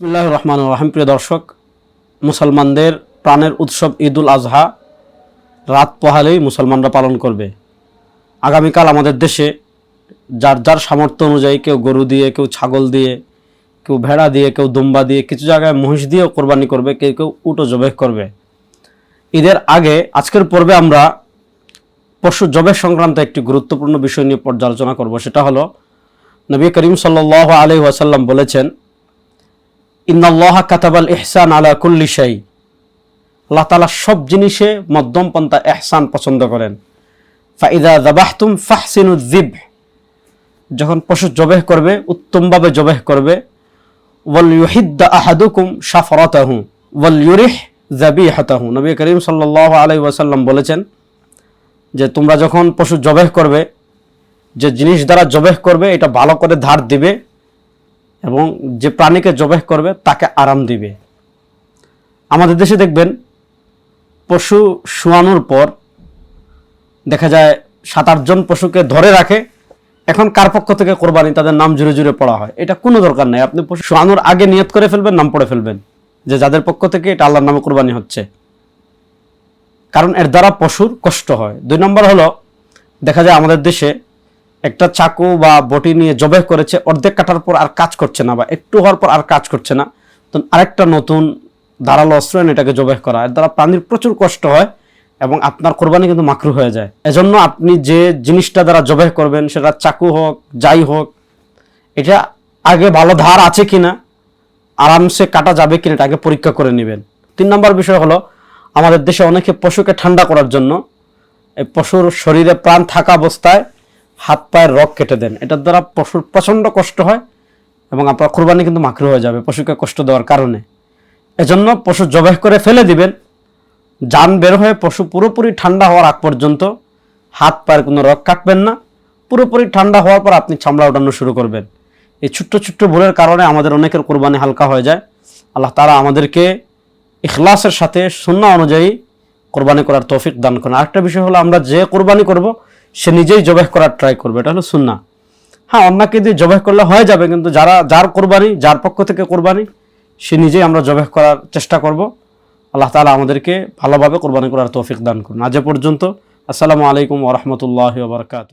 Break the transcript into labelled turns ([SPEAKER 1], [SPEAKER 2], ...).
[SPEAKER 1] বিসমুল্লাহ রহমান রহিম। প্রিয় দর্শক, মুসলমানদের প্রাণের উৎসব ঈদুল আজহা রাত পোহালেই মুসলমানরা পালন করবে। আগামীকাল আমাদের দেশে যার যার সামর্থ্য অনুযায়ী কেউ গরু দিয়ে, কেউ ছাগল দিয়ে, কেউ ভেড়া দিয়ে, কেউ দুম্বা দিয়ে, কিছু জায়গায় মহিষ দিয়েও কোরবানি করবে, কেউ কেউ উটো জবেহ করবে। ঈদের আগে, আজকের পর্বে আমরা পশু জবেহ সংক্রান্ত একটি গুরুত্বপূর্ণ বিষয় নিয়ে পর্যালোচনা করব। সেটা হলো, নবী করিম সাল্লাহ আলহি ওয়াসাল্লাম বলেছেন ইন্নাল্লাহ কাতাবাল ইহসান আলা কুল্লি শাই। আল্লাহ তালা সব জিনিসে মধ্যম পন্থা এহসান পছন্দ করেন। ফাইদা দাবাহতুম ফাহসিনু জিব যখন পশু জবেহ করবে, উত্তমভাবে জবেহ করবে, ওয়াল ইউহিদ্দা আহাদুকুম সাফরাতাহু ওয়াল ইউরিহ জাবিহাতাহু নবী করিম সাল্লাল্লাহু আলাইহি ওয়াসাল্লাম বলেছেন যে, তোমরা যখন পশু জবেহ করবে, যে জিনিস দ্বারা জবেহ করবে, এটা ভালো করে ধার দিবে এবং যে প্রাণীকে জবেহ করবে, তাকে আরাম দিবে। আমাদের দেশে দেখবেন, পশু শোয়ানোর পর দেখা যায় সাত আটজন পশুকে ধরে রাখে। এখন কার পক্ষ থেকে কোরবানি, তাদের নাম জুড়ে জুড়ে পড়া হয়। এটা কোনো দরকার নাই। আপনি পশু শোয়ানোর আগে নিয়ত করে ফেলবেন, নাম পড়ে ফেলবেন। যে যাদের পক্ষ থেকে এটা আল্লাহর নামে কোরবানি হচ্ছে। কারণ এর দ্বারা পশুর কষ্ট হয়। দুই নম্বর হলো, দেখা যায় আমাদের দেশে একটা চাকু বা বটি নিয়ে জবেহ করেছে, অর্ধেক কাটার পর আর কাজ করছে না বা একটু হওয়ার পর আর কাজ করছে না। তো আরেকটা নতুন ধারালো অস্ত্র এনে এটাকে জবেহ করা। এর দ্বারা প্রাণীর প্রচুর কষ্ট হয় এবং আপনার কোরবানি কিন্তু মাকরু হয়ে যায়। এজন্য আপনি যে জিনিসটা দ্বারা জবেহ করবেন, সেটা চাকু হোক, যাই হোক, এটা আগে ভালো ধার আছে কিনা, আরামসে কাটা যাবে কিনা, এটা আগে পরীক্ষা করে নেবেন। তিন নম্বর বিষয় হলো, আমাদের দেশে অনেকে পশুকে ঠান্ডা করার জন্য, এই পশুর শরীরে প্রাণ থাকা অবস্থায় হাত পায়ের রগ কেটে দেন। এটার দ্বারা পশুর প্রচণ্ড কষ্ট হয় এবং আপনার কোরবানি কিন্তু মাকরু হয়ে যাবে, পশুকে কষ্ট দেওয়ার কারণে। এজন্য পশু জবেহ করে ফেলে দিবেন। যান বের হয়ে পশু পুরোপুরি ঠান্ডা হওয়ার আগ পর্যন্ত হাত পায়ের কোনো রগ কাটবেন না। পুরোপুরি ঠান্ডা হওয়ার পর আপনি চামড়া ওঠানো শুরু করবেন। এই ছোট্ট ছোট্ট ভুলের কারণে আমাদের অনেকের কোরবানি হালকা হয়ে যায়। আল্লাহ তারা আমাদেরকে ইখলাসের সাথে শূন্য অনুযায়ী কোরবানি করার তৌফিক দান করেন। আরেকটা বিষয় হলো আমরা যে কোরবানি করব সে নিজেই জবাহ করার ট্রাই করবে, এটা হলো সুন্না হ্যাঁ অন্যকে দিয়ে জবাহ করলে হয়ে যাবে, কিন্তু যারা, যার কোরবানি, যার পক্ষ থেকে কোরবানি, সে নিজেই আমরা জবাহ করার চেষ্টা করব। আল্লাহ তালা আমাদেরকে ভালোভাবে কোরবানি করার তৌফিক দান করুন। আজ পর্যন্ত, আসসালামু আলাইকুম ওরহমতুল্লাহ বারকাত